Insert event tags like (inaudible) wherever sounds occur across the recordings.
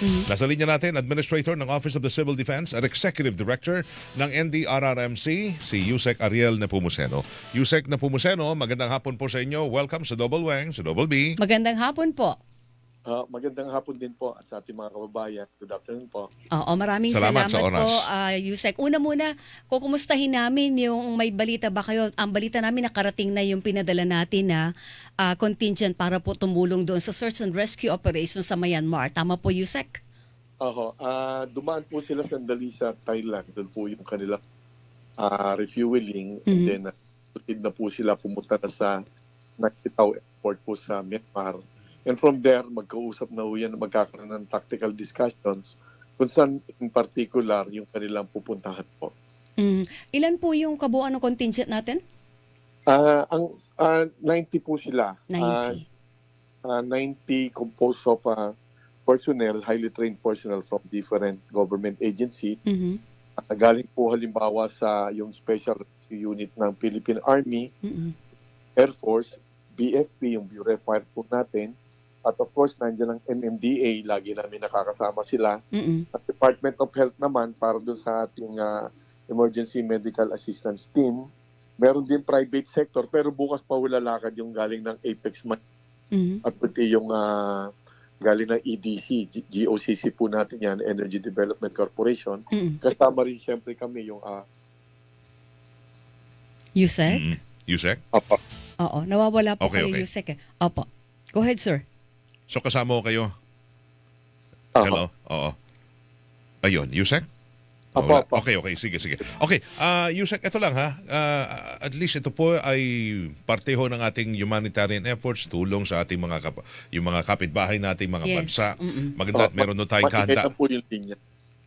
Nasa linya natin, Administrator ng Office of the Civil Defense at Executive Director ng NDRRMC, si Yusek Ariel Nepomuceno. Yusek Nepomuceno, magandang hapon po sa inyo. Welcome sa Double Wang, sa Double B. Magandang hapon po. Ah, magandang hapon din po at sa ating mga kababayan. Good afternoon po. Oo, maraming Salamat salamat, sa oras. po, ah, Yusek. Una muna, kukumustahin namin yung may balita ba kayo. Ang balita namin nakarating na yung pinadala natin na ah, contingent para po tumulong doon sa search and rescue operation sa Myanmar. Tama po, Yusek? Ako, ah dumaan po sila sandali sa Thailand. Doon po yung kanilang ah, refueling. And Mhm. then, uh, na po sila pumunta na sa Nakitao Airport po sa Myanmar. And from there, magkausap na po yan, magkakaroon ng tactical discussions kung saan in particular yung kanilang pupuntahan po. Mm. Ilan po yung kabuuan ng contingent natin? Ah, ang ah, 90 po sila. Ah, 90. uh, 90 composed of uh, personnel, highly trained personnel from different government agency. Mhm. Uh, galing po halimbawa sa yung special unit ng Philippine Army, Mhm. Air Force, BFP, yung Bureau of Fire po natin. At of course, nandiyan ang MMDA, lagi namin nakakasama sila. Mhm. At Department of Health naman, para dun sa ating uh, Emergency Medical Assistance Team. Meron din private sector, pero bukas pa wala lakad yung galing ng Apex Man Mhm. at pati yung ah, galing ng EDC, G- GOCC po natin yan, Energy Development Corporation. Mhm. Kasama rin siyempre kami yung uh, Yusek? Mm. Yusek? apa. Oo, nawawala po Okay, kayo, okay. Yusek. Eh. Opo. Go ahead, sir. So kasama ko kayo. Aha. Hello? Oo. Ayun, Yusek? Apo, Wala. apo. Okay, okay. Sige, sige. Okay, ah Yusek, ito lang ha. Ah, at least ito po ay parte ho ng ating humanitarian efforts, tulong sa ating mga kap- yung mga kapitbahay nating mga Yes. bansa. Maganda, Oh, meron doon tayong Matigay kahanda. na po yung linya.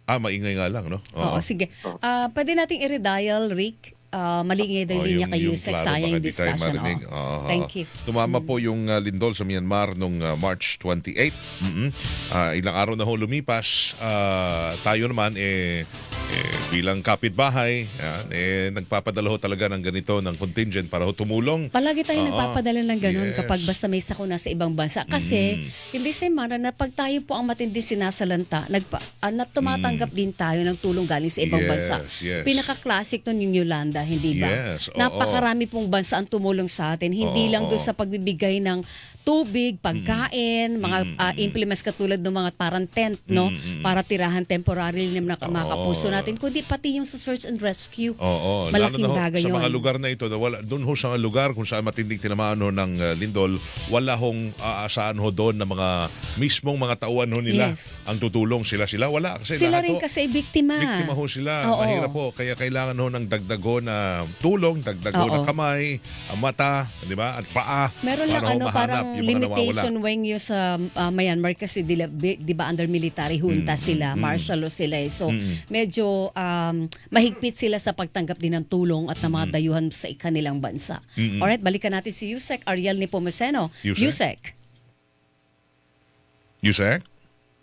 Ah, maingay nga lang, no? Oo, sige. Oo. Ah, pwede nating i-redial, Rick. Ah, malingay daw Oh, linya kay yung Yusek. klaro, Sayang discussion. Oo. Oo. Thank you. Tumama Mm. po yung uh, lindol sa Myanmar nung uh, March 28. mm ilang araw na ho lumipas. Ah, tayo naman eh, eh, bilang kapitbahay, yan, eh, nagpapadala ho talaga ng ganito ng contingent para ho tumulong. Palagi tayo Oo. nagpapadala ng ganun Yes. kapag basta may sakuna sa ibang bansa. Kasi, Mm. hindi sa mara na pag tayo po ang matindi sinasalanta, nagpa, ah, na tumatanggap din tayo ng tulong galing sa ibang Mm. Yes, bansa. yes. Pinaka-classic nun yung Yolanda, hindi ba? Yes, oo. Napakarami pong bansa ang tumulong sa atin. Hindi Oo, lang doon oo. sa pagbibigay ng tubig, pagkain, mga Mm, ah, mm, implements katulad ng mga parang tent, no? Mm, mm, mm. Para tirahan temporarily ng mga, mga kapuso natin, kundi pati yung sa search and rescue. Oo, Malaking lalo na ho, bagay sa mga yun. lugar na ito, na wala, doon ho sa mga lugar kung saan matinding tinamaan ho ng uh, lindol, wala hong aasahan ho doon na mga mismong mga tauhan ho nila Yes. ang tutulong sila-sila. Wala kasi Sila lahat rin ho, kasi biktima. Biktima ho sila. Oo. Mahirap ho. Kaya kailangan ho ng dagdag ho na tulong, dagdag ho Oo. na kamay, ang mata, di ba? At paa. Meron lang para ho ano mahanap parang yung mga limitation nawawala. wing yung sa ah, Myanmar kasi di, di ba under military junta Mm, sila, mm, martial law sila eh. So Mm. medyo um, mahigpit sila sa pagtanggap din ng tulong at ng mga dayuhan sa kanilang bansa. Mm. Alright, balikan natin si Yusek Ariel Nepomuceno. Yusek? Yusek. Yusek?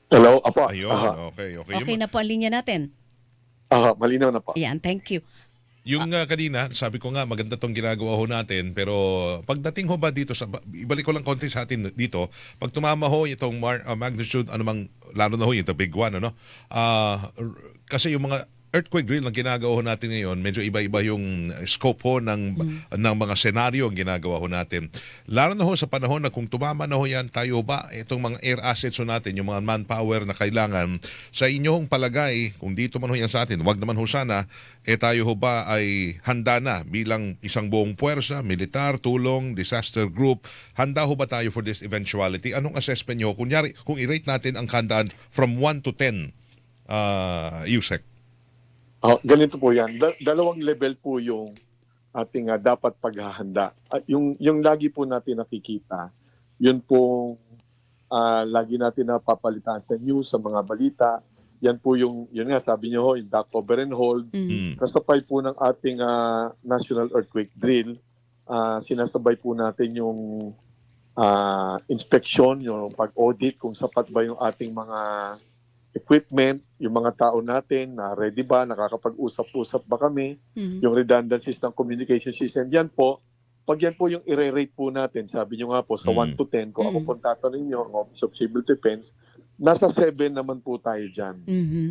Hello, apo. Ayun. Aha, Okay, okay. Okay Yung, na po ang linya natin. aha, malinaw na po. Ayan, thank you. Yung uh, kanina, sabi ko nga, maganda tong ginagawa ho natin. Pero pagdating ho ba dito, sa, ibalik ko lang konti sa atin dito, pag tumama ho itong mar, uh, magnitude, ano mang, lalo na ho yung the big one, ano? R- kasi yung mga earthquake drill na ginagawa ho natin ngayon, medyo iba-iba yung scope ho ng, ng mga senaryo ang ginagawa ho natin. Lalo na ho sa panahon na kung tumama na ho yan, tayo ba, itong mga air assets ho natin, yung mga manpower na kailangan, sa inyong palagay, kung dito man ho yan sa atin, wag naman ho sana, eh tayo ho ba ay handa na bilang isang buong puwersa, militar, tulong, disaster group, handa ho ba tayo for this eventuality? Anong assessment nyo? Kunyari, kung i-rate natin ang handaan from 1 to 10, uh, Yusek. Ah, ganito po yan. Da- dalawang level po yung ating ah, dapat paghahanda. At yung, yung lagi po natin nakikita, yun po ah, lagi natin napapalitan sa news, sa mga balita. Yan po yung, yun nga, sabi niyo ho, yung dock cover and hold. Mm. Mm. Kasabay po ng ating ah, National Earthquake Drill, ah, sinasabay po natin yung ah, inspection, yung pag-audit, kung sapat ba yung ating mga equipment, yung mga tao natin, na ready ba, nakakapag-usap-usap ba kami, Mm. yung redundancies ng communication system. Yan po, pag yan po yung i-rate po natin, sabi nyo nga po, sa Mm. 1 to 10, kung ako Mm. po tatanungin nyo, ang Office of Civil Defense, nasa 7 naman po tayo dyan. Mhm.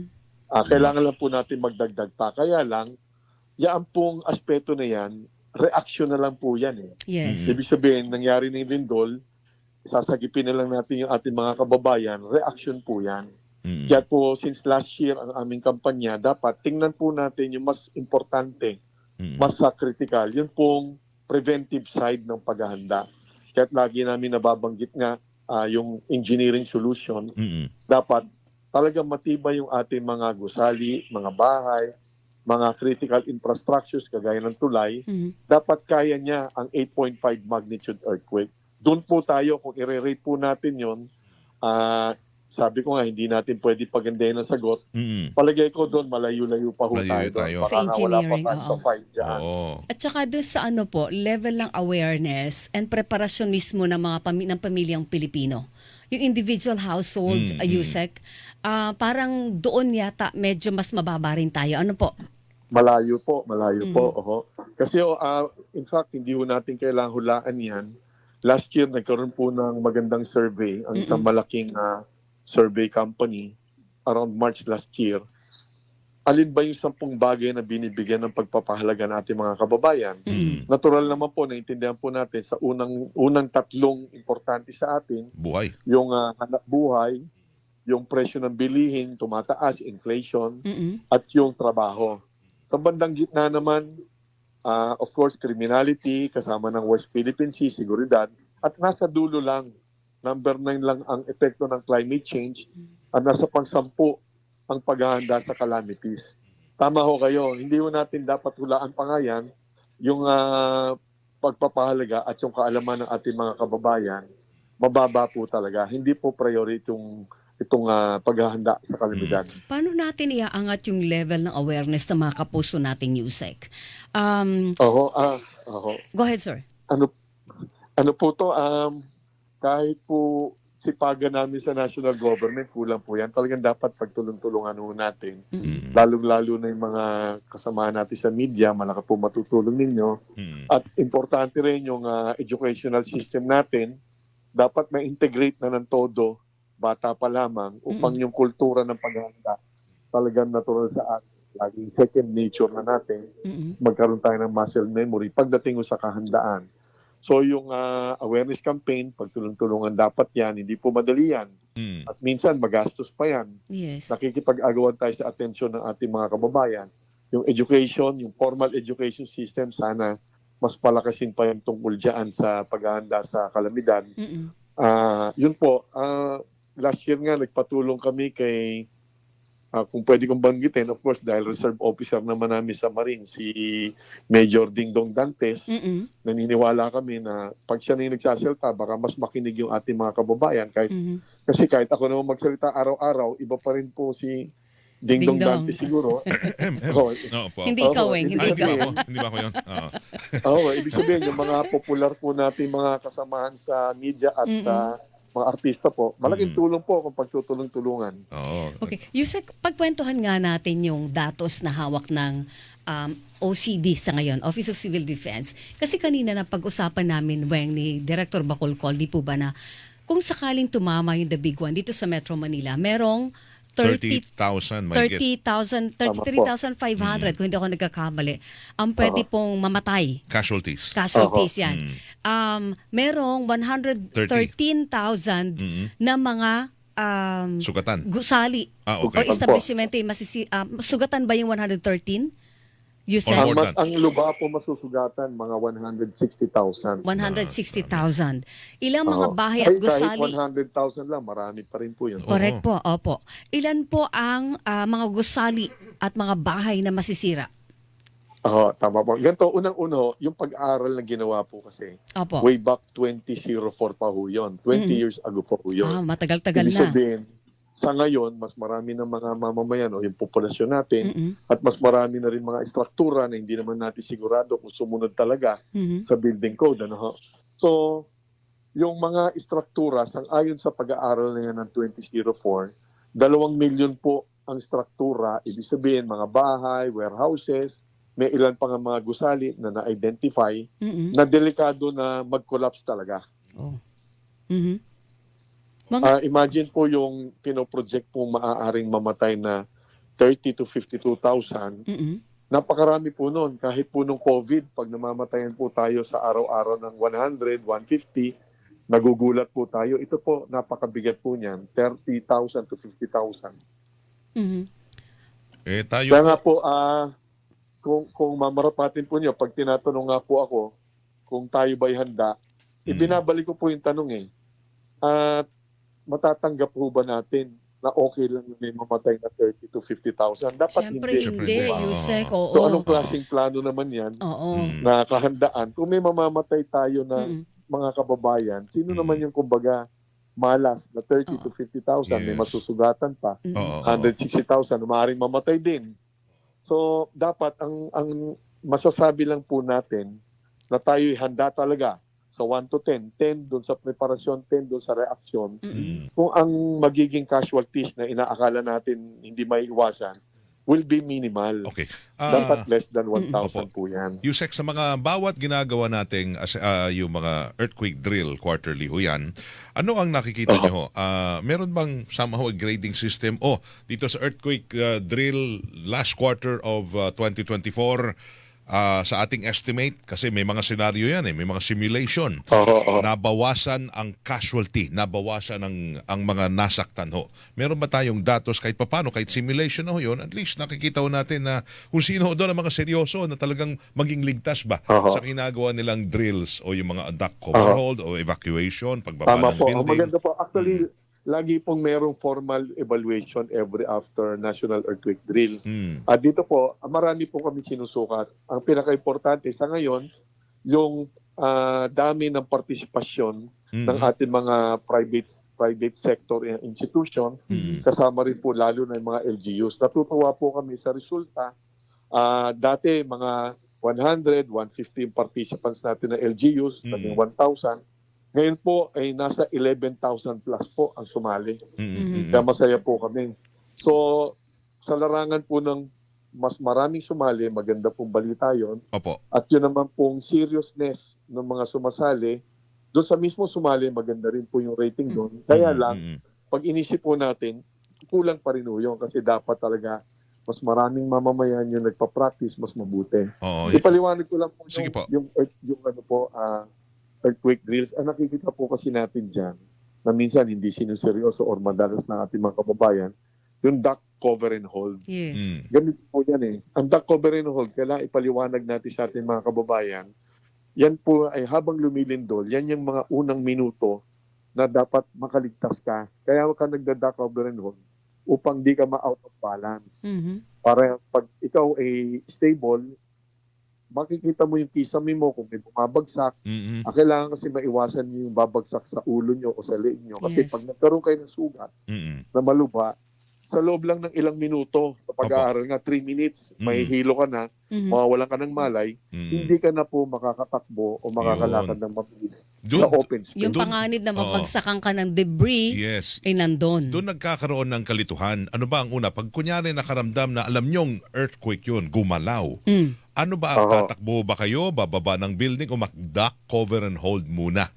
Ah, kailangan lang po natin magdagdag pa. Kaya lang, yan pong aspeto na yan, reaction na lang po yan eh. Yes. Ibig sabihin, nangyari ng lindol, sasagipin na lang natin yung ating mga kababayan, reaction po yan. Mm. Kaya po, since last year, ang aming kampanya, dapat tingnan po natin yung mas importante, Mm. mas sa critical, yun pong preventive side ng paghahanda. Kaya lagi namin nababanggit nga ah, yung engineering solution, Mm. dapat talagang matibay yung ating mga gusali, mga bahay, mga critical infrastructures kagaya ng tulay, Mhm. dapat kaya niya ang 8.5 magnitude earthquake. Doon po tayo, kung i-rate po natin yon, ah, sabi ko nga, hindi natin pwede pagandahin ang sagot. Mm. Palagay ko doon, malayo-layo pa ho Malayo tayo. doon. tayo. Sa nga wala pa engineering, oo. fight dyan. Oo. At saka doon sa ano po, level ng awareness and preparasyon mismo ng mga pami- ng pamilyang Pilipino. Yung individual household, Mm, uh, mm. Yusek, ah, parang doon yata medyo mas mababa rin tayo. Ano po? Malayo po, malayo Mhm. po. Oho. Kasi oh, ah, in fact, hindi ho natin kailangang hulaan yan. Last year, nagkaroon po ng magandang survey, ang isang malaking ah, survey company around March last year. Alin ba yung sampung bagay na binibigyan ng pagpapahalaga ng ating mga kababayan? Mm. Natural naman po, naintindihan po natin sa unang unang tatlong importante sa atin, Buhay. yung hanap buhay, yung presyo ng bilihin, tumataas, inflation, Mm-mm. at yung trabaho. Sa bandang gitna naman, ah, of course, criminality, kasama ng West Philippine Sea, seguridad, at nasa dulo lang, number 9 lang ang epekto ng climate change, at nasa pangsampu ang paghahanda sa calamities. Tama ho kayo, hindi ho natin dapat hulaan pa nga yan, yung ah, pagpapahalaga at yung kaalaman ng ating mga kababayan, mababa po talaga. Hindi po priority itong, itong ah, paghahanda sa kalamidad. Paano natin iaangat yung level ng awareness ng mga kapuso nating Yusek? Um, Oho, ah, oho. go ahead, sir. ano ano po to um kahit po sipagan namin sa national government kulang po yan talagang dapat pagtulong-tulungan ho natin. Mm. lalong-lalo na yung mga kasama natin sa media malaki po matutulong ninyo Mm. at importante rin yung ah, educational system natin dapat ma-integrate na ng todo bata pa lamang upang yung kultura ng paghahanda talagang natural sa atin laging second nature na natin Mm-mm. magkaroon tayo ng muscle memory pagdating sa kahandaan. So yung ah, awareness campaign, pagtulong-tulungan dapat yan, hindi po madali yan. Mm. At minsan magastos pa yan. Yes. Nakikipag-agawan tayo sa atensyon ng ating mga kababayan. Yung education, yung formal education system, sana mas palakasin pa yung tungkol dyan sa paghahanda sa kalamidad. Ah, yun po, ah, last year nga nagpatulong kami kay ah, kung pwede kong banggitin, of course, dahil reserve officer naman namin sa Marine, si Major Dingdong Dantes, Mm-mm. naniniwala kami na pag siya na yung nagsasalita, baka mas makinig yung ating mga kababayan. Kahit, Mhm. Kasi kahit ako naman magsalita araw-araw, iba pa rin po si Dingdong Dingdong. Dantes siguro. (laughs) Oo, Oo po. Hindi ikaw, Weng. hindi Hindi Ay, hindi ikaw. Hindi ba ako yun? Oo. Oo, ibig sabihin, yung mga popular po natin mga kasamahan sa media at Mm-mm. sa mga artista po, malaking Mm. tulong po kung pagtutulong-tulungan. Oo. Okay. Yusek, pagkwentuhan nga natin yung datos na hawak ng um, OCD sa ngayon, Office of Civil Defense. Kasi kanina na pag-usapan namin, Weng, ni Director Bacolcol, di po ba na kung sakaling tumama yung the big one dito sa Metro Manila, merong 30 30,000 may get 30,000, Tama po. 33,500 kung hindi ako nagkakamali, ang pwede pong mamatay. casualties. Casualties yan. Mm. Um, merong 113,000 Mm. na mga um, Sugatan. gusali Ah, o okay. establishmento yung masisi, ah, sugatan ba yung 113? You said Ang, than. ang luba po masusugatan, mga 160,000. 160,000. Ilang mga bahay Ay, at gusali? Kahit 100,000 lang, marami pa rin po yun. Correct po, opo. Ilan po ang ah, mga gusali at mga bahay na masisira? Oo, tama po. Ganito, unang-uno, yung pag-aaral na ginawa po kasi, Opo. way back 2004 pa ho yun. 20 Mhm. years ago pa ho yun. Ah, matagal-tagal Ibig na. sabihin, sa ngayon, mas marami ng mga mamamayan o yung populasyon natin Mm-mm. at mas marami na rin mga istruktura na hindi naman natin sigurado kung sumunod talaga Mhm. sa building code. Ano ho? So, yung mga istruktura, sang ayon sa pag-aaral na yan ng 2004, dalawang milyon po ang struktura, ibig sabihin mga bahay, warehouses, may ilan pa nga mga gusali na na-identify Mm-mm. na delikado na mag-collapse talaga. Oh. Mhm. Mga, Ah, imagine po yung pinoproject po maaaring mamatay na 30 to 52,000. Mm-mm. Napakarami po noon. Kahit po nung COVID, pag namamatayan po tayo sa araw-araw ng 100, 150, nagugulat po tayo. Ito po, napakabigat po niyan. 30,000 to 50,000. Mhm. Eh tayo Kaya nga po, po, ah, kung, kung mamarapatin po niyo, pag tinatanong nga po ako kung tayo ba'y handa, Mm. ibinabalik ko po yung tanong eh. At matatanggap po ba natin na okay lang na may mamatay na 30 to 50,000? Dapat Siyempre hindi. Siyempre hindi, hindi. Yusek. Oo. So anong klaseng plano naman yan Oo. Mm. na kahandaan? Kung may mamamatay tayo na Mm-mm. mga kababayan, sino Mm. naman yung kumbaga malas na 30 to 50,000, may Yes. masusugatan pa. Oo. 160,000, maaaring mamatay din. So, dapat ang ang masasabi lang po natin na tayo'y handa talaga sa 1 to 10. 10 doon sa preparasyon, 10 doon sa reaksyon. Mm-mm. Mm. Kung ang magiging casualties na inaakala natin hindi maiiwasan will be minimal. Okay. Ah, Dapat less than 1,000 Opo. po yan. Yusek, sa mga bawat ginagawa nating ah, yung mga earthquake drill quarterly ho yan, ano ang nakikita Oo. niyo ho? Ah, meron bang somehow a grading system? Oh, dito sa earthquake ah, drill last quarter of ah, 2024, ah, sa ating estimate, kasi may mga senaryo yan eh, may mga simulation, Oo, oo. nabawasan ang casualty, nabawasan ang, ang mga nasaktan ho. Meron ba tayong datos kahit papano, kahit simulation na ho yun, at least nakikita ho natin na kung sino ho doon ang mga seryoso na talagang maging ligtas ba Oo. sa ginagawa nilang drills o yung mga duct cover Oo. hold o evacuation, pagbaba Tama ng po. Building. maganda po. Actually, lagi pong merong formal evaluation every after National Earthquake Drill. Mm. At dito po, marami po kami sinusukat. Ang pinaka-importante sa ngayon, yung ah, dami ng partisipasyon Mm. ng ating mga private private sector in- institutions, Mm. kasama rin po lalo na yung mga LGUs. Natutuwa po kami sa resulta. Ah, dati mga 100, 150 participants natin na LGUs, Mm. naging 1,000. Ngayon po ay nasa 11,000 plus po ang sumali. Mm, mm, Mhm. mm. Kaya masaya po kami. So, sa larangan po ng mas maraming sumali, maganda pong balita yon. Opo. At yun naman pong seriousness ng mga sumasali, doon sa mismo sumali, maganda rin po yung rating doon. Kaya Mm, lang, mm, mm. pag inisip po natin, kulang pa rin po yun kasi dapat talaga mas maraming mamamayan yung nagpa-practice, mas mabuti. Oo. Ipaliwanag ko lang po yung, po. yung, earth, yung ano po, ah, earthquake drills. Ang nakikita po kasi natin dyan, na minsan hindi sinuseryoso or madalas na ating mga kababayan, yung duct cover and hold. Yes. Mm. Ganito po yan eh. Ang duct cover and hold, kailangan ipaliwanag natin sa ating mga kababayan, yan po ay habang lumilindol, yan yung mga unang minuto na dapat makaligtas ka. Kaya ka nagda-duct cover and hold upang di ka ma-out of balance Mhm. para pag ikaw ay stable, makikita mo yung kisame mo kung may bumabagsak. Mm, mm. Ang kailangan kasi maiwasan nyo yung babagsak sa ulo nyo o sa leeg nyo. Kasi Yes. pag nagkaroon kayo ng sugat Mm, mm. na maluba, sa loob lang ng ilang minuto, sa pag-aaral nga, 3 minutes, may Mm. hilo ka na, Mhm. mawawalan ka ng malay, Mm. hindi ka na po makakatakbo o makakalakad ng mabilis sa Doon, open space. Yung panganib na mapagsakan ka ng debris, yes. ay nandun. Doon nagkakaroon ng kalituhan. Ano ba ang una? Pag kunyari nakaramdam na alam nyong earthquake yun, gumalaw. Mm. Ano ba? Oo. Tatakbo ba kayo? Bababa ng building o mag-duck, cover and hold muna?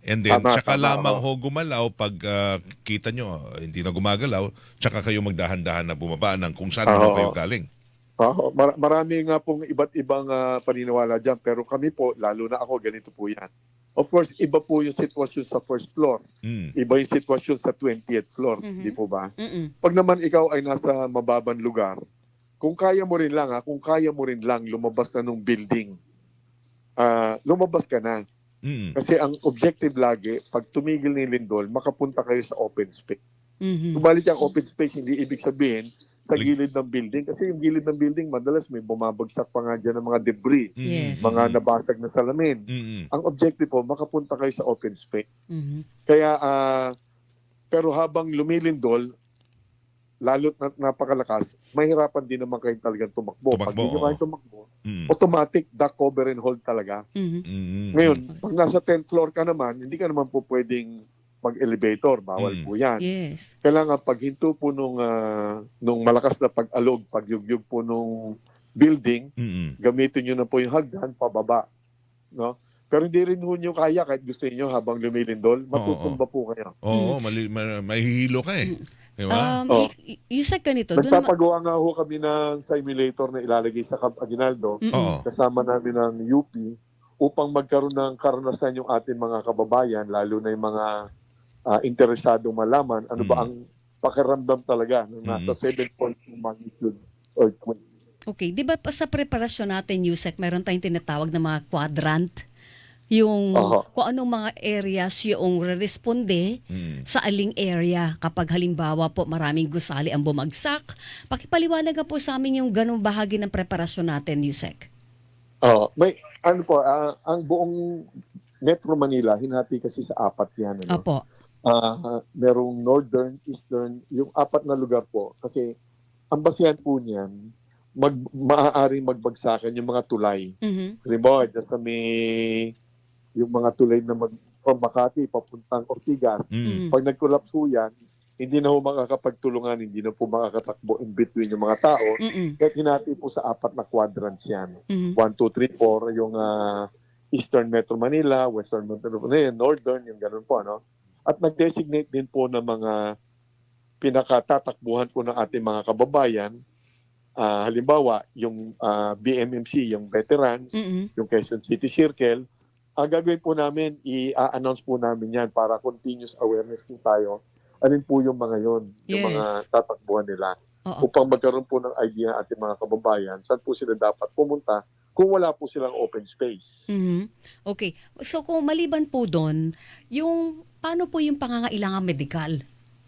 And then, Tama, tsaka tama, lamang oo. ho gumalaw pag ah, kita nyo, ah, hindi na gumagalaw, tsaka kayo magdahan-dahan na bumaba ng kung saan Oo. naman kayo galing. Oo, mar- marami nga pong iba't ibang ah, paniniwala dyan. Pero kami po, lalo na ako, ganito po yan. Of course, iba po yung sitwasyon sa first floor. Mm. Iba yung sitwasyon sa 20th floor. Mhm. Di po ba? Mm-mm. Pag naman ikaw ay nasa mababang lugar, kung kaya mo rin lang, ha, kung kaya mo rin lang lumabas ka ng building, ah, lumabas ka na. Mm. Kasi ang objective lagi, pag tumigil ni Lindol, makapunta kayo sa open space. Mhm. Subalit yung open space, hindi ibig sabihin sa gilid ng building. Kasi yung gilid ng building, madalas may bumabagsak pa nga dyan ng mga debris, Mm. Yes. mga nabasag na salamin. Mm. Ang objective po, makapunta kayo sa open space. Mhm. Kaya, ah, pero habang lumilindol, lalo't na, napakalakas, mahirapan din naman kayo talagang tumakbo. Pag Tumakbo, hindi nyo oo. kayo tumakbo, Mm. automatic, duck cover and hold talaga. Mhm. Mm. Ngayon, pag nasa 10th floor ka naman, hindi ka naman po pwedeng mag-elevator. Bawal Mm. po yan. Yes. Kailangan pag hinto po nung, ah, nung malakas na pag-alog, pagyugyug po nung building, Mm. gamitin nyo na po yung hagdan pababa. No? Pero hindi rin ho nyo kaya kahit gusto niyo habang lumilindol, matutumba po kayo. Oo, mali, ma, mahihilo ka eh. Di ba? Um, Oh. y- y- Yusek, ganito. Doon naman, Nagpapagawa nga ho kami ng simulator na ilalagay sa Camp Aguinaldo Mm-mm. Oo. kasama namin ng UP upang magkaroon ng karanasan yung ating mga kababayan, lalo na yung mga ah, interesadong malaman ano ba Mm. ang pakiramdam talaga ng nasa 7.2 magnitude earthquake. Okay, di ba pa sa preparasyon natin, Yusek, meron tayong tinatawag na mga quadrant? Yung Aha. kung anong mga areas yung responde Mm. sa aling area kapag halimbawa po maraming gusali ang bumagsak. Pakipaliwanag po sa amin yung ganong bahagi ng preparasyon natin, Yusek. Oo. may ano po, ah, ang buong Metro Manila hinati kasi sa apat yan. Ano? Opo. Ah, merong northern, eastern, yung apat na lugar po. Kasi ang basihan po niyan, mag, maaaring magbagsakan yung mga tulay. Mhm. Halimbawa, sa may yung mga tulay na mag, from Makati papuntang Ortigas. Mm. Pag nag-collapse po yan, hindi na po makakapagtulungan, hindi na po makakatakbo in between yung mga tao. Mm-mm. Kaya hinati po sa apat na quadrants yan. Mhm. 1, 2, 3, 4, yung ah, Eastern Metro Manila, Western Metro Manila, Northern, yung ganun po. Ano? At nag-designate din po ng mga pinakatatakbuhan po ng ating mga kababayan. Ah, halimbawa, yung ah, BMMC, yung veterans, Mm-mm. yung Quezon City Circle, ang gagawin po namin, i-announce po namin yan para continuous awareness po tayo. Alin po yung mga yon, yung Yes. mga tatakbuhan nila Oo. upang magkaroon po ng idea ang ating mga kababayan saan po sila dapat pumunta kung wala po silang open space. Mhm. Okay. So kung maliban po doon, yung paano po yung pangangailangan medikal?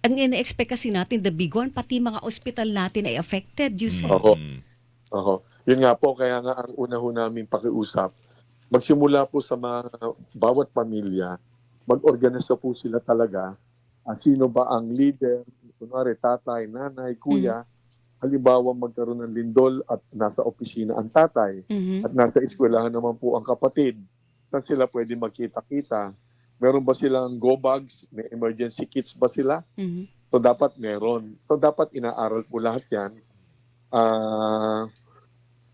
Ang ina-expect kasi natin, the big one, pati mga ospital natin ay affected, you say. Oo. Mm. Oho. Yun nga po, kaya nga ang una ho namin pakiusap, magsimula po sa mga bawat pamilya, mag-organisa po sila talaga, ah, sino ba ang leader, kunwari tatay, nanay, kuya, halimbawa magkaroon ng lindol at nasa opisina ang tatay, Mhm. at nasa eskwelahan naman po ang kapatid, saan sila pwede magkita-kita? Meron ba silang go bags? May emergency kits ba sila? Mhm. So dapat meron. So dapat inaaral po lahat yan. Ah,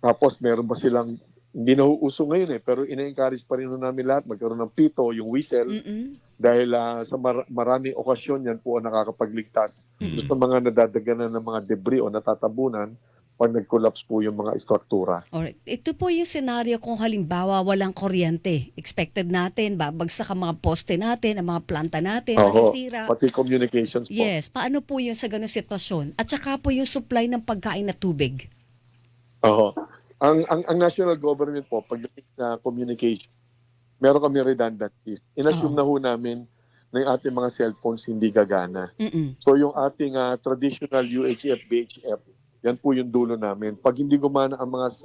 tapos meron ba silang, hindi na uso ngayon eh, pero ina-encourage pa rin namin lahat magkaroon ng pito, yung whistle, Mm-mm. dahil ah, sa mar- maraming okasyon yan po ang nakakapagligtas. Mm. Sa mga nadadaganan ng mga debris o natatabunan pag nag-collapse po yung mga istruktura. Alright. Ito po yung senaryo kung halimbawa walang kuryente. Expected natin, babagsak ang mga poste natin, ang mga planta natin, Oo. masisira. Pati communications po. Yes. Paano po yun sa ganung sitwasyon? At saka po yung supply ng pagkain na tubig. Oo. Ang, ang ang national government po pagdating sa communication, meron kami redundancies. Inassume Oo. na ho namin na yung ating mga cellphones hindi gagana. Mm-mm. So yung ating ah, traditional UHF, BHF, yan po yung dulo namin. Pag hindi gumana ang mga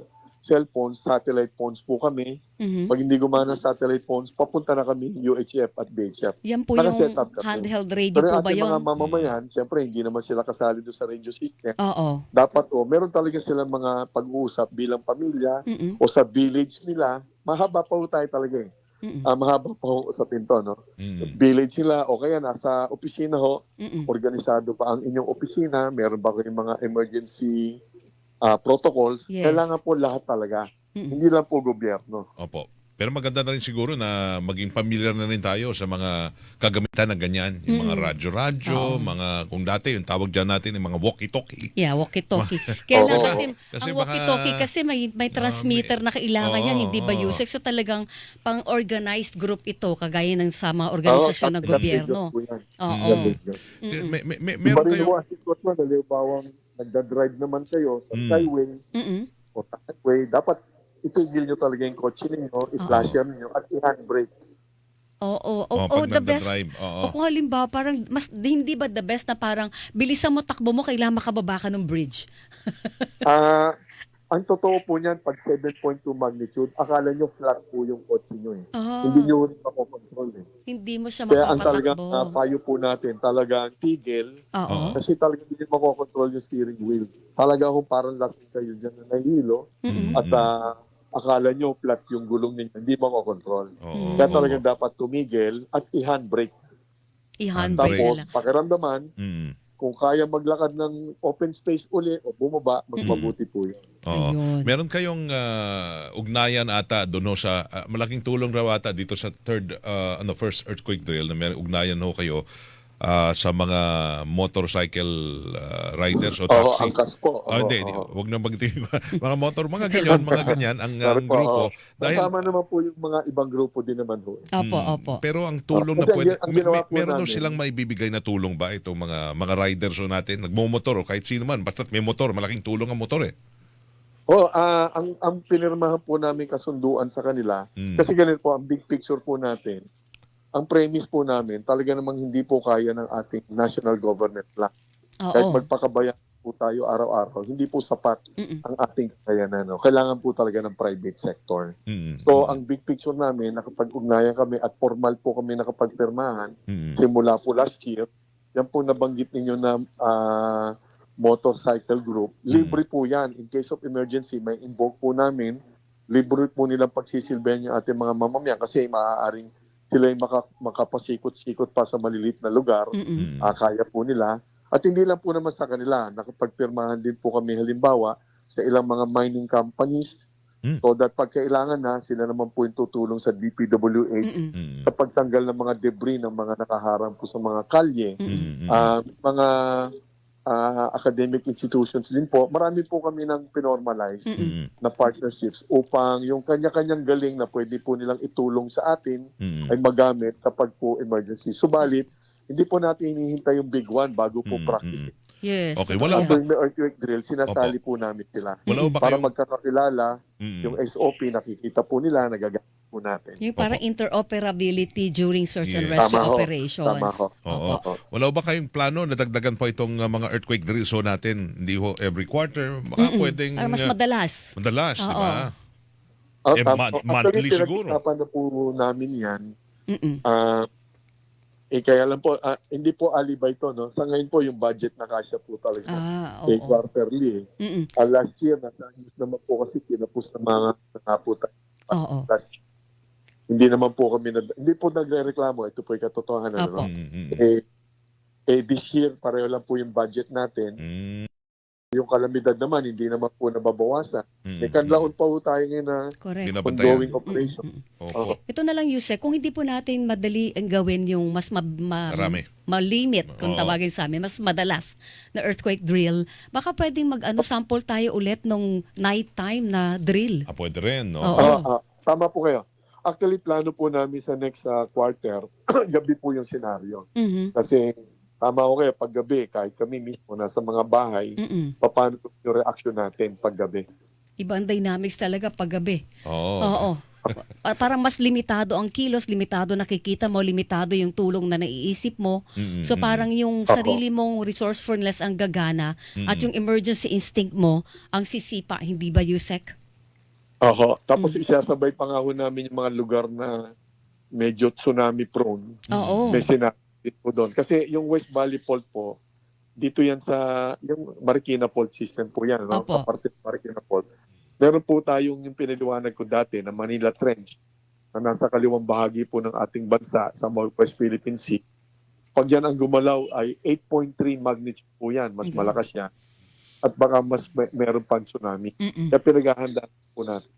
cellphones, satellite phones po kami. Mhm. Pag hindi gumana satellite phones, papunta na kami UHF at BHF. Yan po yung up kami. handheld radio Pero po yung ba yun? mga mamamayan, siyempre hindi naman sila kasali doon sa radio system. Oo. Dapat o, meron talaga silang mga pag-uusap bilang pamilya, Mm-mm. o sa village nila, mahaba pa ho tayo talaga eh. Mm-mm. Ah, mahaba pa ho sa pinto, no? Mm. Village nila, o kaya nasa opisina ho, Mm-mm. organisado pa ang inyong opisina, meron ba kayong mga emergency ah, protocols? Yes. Kailangan po lahat talaga. Mm-mm. Hindi lang po gobyerno. Opo. Pero maganda na rin siguro na maging familiar na rin tayo sa mga kagamitan ng ganyan. Yung mga Mm. radyo-radyo, Oo. mga, kung dati yung tawag dyan natin, yung mga walkie-talkie. Yeah, walkie-talkie. (laughs) Kailan Oo. kasi, Kasi ang baka- walkie-talkie kasi may, may transmitter na kailangan Oo, yan, hindi ba oo. Yusek? So talagang pang-organized group ito, kagaya ng sa mga organisasyon Oo, ng gobyerno. Oo. Mm-mm. May, may, may, meron kayo... ang sitwasyon, halimbawa, nagda-drive naman kayo sa Mm. skyway Mm-mm. o sa highway, dapat itigil nyo talaga yung kotse ninyo, i-flasher ninyo, at i-handbrake. Oo, oo. Oh, Oh, pag the best. nagda-drive. Oo. O kung halimbawa, parang, mas, hindi ba the best na parang, bilisan mo, takbo mo, kailangan makababa ka ng bridge? (laughs) Ah, ang totoo po niyan, pag 7.2 magnitude, akala nyo flat po yung kotse nyo eh. Ah, Hindi nyo rin makokontrol eh. hindi mo siya Kaya ang talagang mapapatakbo. uh, payo po natin, talagang tigil, Oo. kasi talagang hindi nyo makokontrol yung steering wheel. Talaga kung parang lasing kayo dyan na nahilo, Mm-mm. at ah, akala nyo flat yung gulong ninyo, hindi makokontrol. Oo. Kaya talagang dapat tumigil at i-handbrake. I-handbrake Tapos, lang. pakiramdaman, Mm. kung kaya maglakad ng open space uli o bumaba, mas Mm. mabuti po yun. Oo. Ayun. Meron kayong ah, ugnayan ata doon sa ah, malaking tulong raw ata dito sa third ah, ano first earthquake drill na may ugnayan ho kayo ah, sa mga motorcycle ah, riders o Oo, taxi. angkas po. Ah, Oo, hindi, hindi. oo. Wag na mag mga motor, mga ganyan, mga (laughs) ganyan ang, Sorry ang po, grupo. oo. Dahil Kasama naman po yung mga ibang grupo din naman ho. Opo, Mm, opo. Pero ang tulong Ah, na pwede, ang may, meron daw namin- silang maibibigay na tulong ba itong mga mga riders ho natin, nagmomotor o kahit sino man, basta't may motor, malaking tulong ang motor eh. Oh, ah, ang ang pinirmahan po namin kasunduan sa kanila Mm. kasi ganito po ang big picture po natin. Ang premise po namin, talaga namang hindi po kaya ng ating national government lang. Kahit Oo. magpakabayan po tayo araw-araw, hindi po sapat Mm-mm. ang ating kakayanan. No? Kailangan po talaga ng private sector. Mm. So, ang big picture namin, nakapag-ugnayan kami at formal po kami nakapagpirmahan Mm. simula po last year. Yan po nabanggit ninyo na ah, motorcycle group. Libre po yan. In case of emergency, may invoke po namin. Libre po nilang pagsisilbihan yung ating mga mamamayan kasi maaaring sila yung maka, makapasikot-sikot pa sa malilit na lugar. Mm-mm. Mm. Ah, kaya po nila. At hindi lang po naman sa kanila. Nakapagpirmahan din po kami halimbawa sa ilang mga mining companies Mm. so that pag kailangan na, sila naman po yung tutulong sa DPWH Mm-mm. Mm. sa pagtanggal ng mga debris ng mga nakaharang po sa mga kalye. Mm. Ah, mga ah, academic institutions din po, marami po kami ng pinormalize Mm-mm. Mm. na partnerships upang yung kanya-kanyang galing na pwede po nilang itulong sa atin Mm. ay magamit kapag po emergency. Subalit, hindi po natin hinihintay yung big one bago po Mm, practice. Yes. Okay, wala ba- may earthquake drill, sinasali po namin sila. Wala ba Para kayong magkakakilala, Mm. yung SOP, nakikita po nila, nagagamit po natin. Yung parang interoperability during search and Yes. rescue Tama ho. operations. Tama ho. Oo. Oo. Wala ba kayong plano na dagdagan pa itong uh, mga earthquake drills ho natin? Hindi ho every quarter. Baka Mm-mm. pwedeng Para mas uh, madalas. madalas, di ba? Ah, Eh, ah, mon- actually, monthly siguro. pinag-usapan na po namin yan. Mm-mm. Ah, eh, kaya lang po, ah, hindi po alibay to, no? Sa ngayon po, yung budget na kasya po talaga. Ah, eh, oo. quarterly. Eh. Mm-mm. Ah, last year, nasa news naman po kasi kinapos ng mga nakaputa. Oo. Last year. Hindi naman po kami, na, hindi po nagre-reklamo. Ito po yung katotohanan. Opo. No? Mm, mm, Eh, eh, this year, pareho lang po yung budget natin. mm, Yung kalamidad naman, hindi naman po nababawasan. mm, Eh, kanlaon pa po tayo ngayon na Correct. Ongoing operation. Mm-mm. Opo. Ito na lang, Yusek, kung hindi po natin madali ang gawin yung mas ma- ma- Marami. malimit, kung Oo. tawagin sa amin, mas madalas na earthquake drill, baka pwedeng mag-ano, sample tayo ulit nung nighttime na drill. Ah, pwede rin, no? Oo. Ah, ah, tama po kayo. Actually, plano po namin sa next ah, quarter, (clears throat) gabi po yung senaryo. Mhm. Kasi tama ko kayo, pag gabi, kahit kami mismo nasa mga bahay, Mm-mm. paano yung reaction natin pag gabi? Iba ang dynamics talaga paggabi. Oo. Oo. Pa- Parang mas limitado ang kilos, limitado nakikita mo, limitado yung tulong na naiisip mo. Mm, So parang yung Opo. sarili mong resourcefulness ang gagana mm, at yung emergency instinct mo ang sisipa, hindi ba Yusek? Oho. Tapos Mm. isasabay pa nga ho namin yung mga lugar na medyo tsunami prone. Oo. May sinabi po doon. Kasi yung West Valley Fault po, dito yan sa, yung Marikina Fault System po yan. No? Opo. Kaparte Marikina Fault. Meron po tayong yung pinaliwanag ko dati na Manila Trench na nasa kaliwang bahagi po ng ating bansa sa West Philippine Sea. Pag yan ang gumalaw ay 8.3 magnitude po yan. Mas Okay. malakas yan. At baka mas may, meron pang tsunami. Mm-mm. Kaya pinaghahandaan po natin.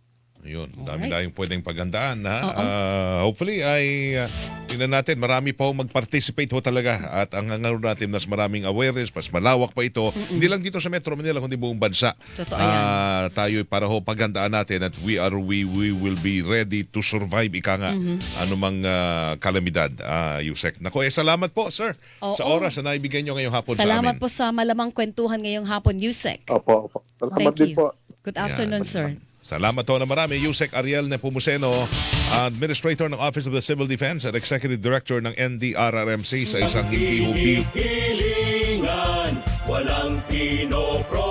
Ayun, Alright. dami-dami pwedeng pagandaan ha. Oo. Ah, hopefully ay uh, tingnan natin marami pa ho mag-participate ho talaga at ang hangaron natin mas maraming awareness, mas malawak pa ito. Hindi lang dito sa Metro Manila kundi buong bansa. Totoo yan. Ah, tayo para ho pagandaan natin at we are we we will be ready to survive ika nga Mhm. anumang ah, kalamidad. Ah, Yusek. Nako, eh salamat po sir Oo. sa oras na naibigay nyo ngayong hapon Salamat sa amin. po sa malamang kwentuhan ngayong hapon, Yusek. Opo, opo. Salamat Thank din you. po. Good afternoon, sir. Salamat ho na marami, Yusek Ariel Nepomuceno, Administrator ng Office of the Civil Defense at Executive Director ng NDRRMC sa isang hindi hubi. Walang pinopro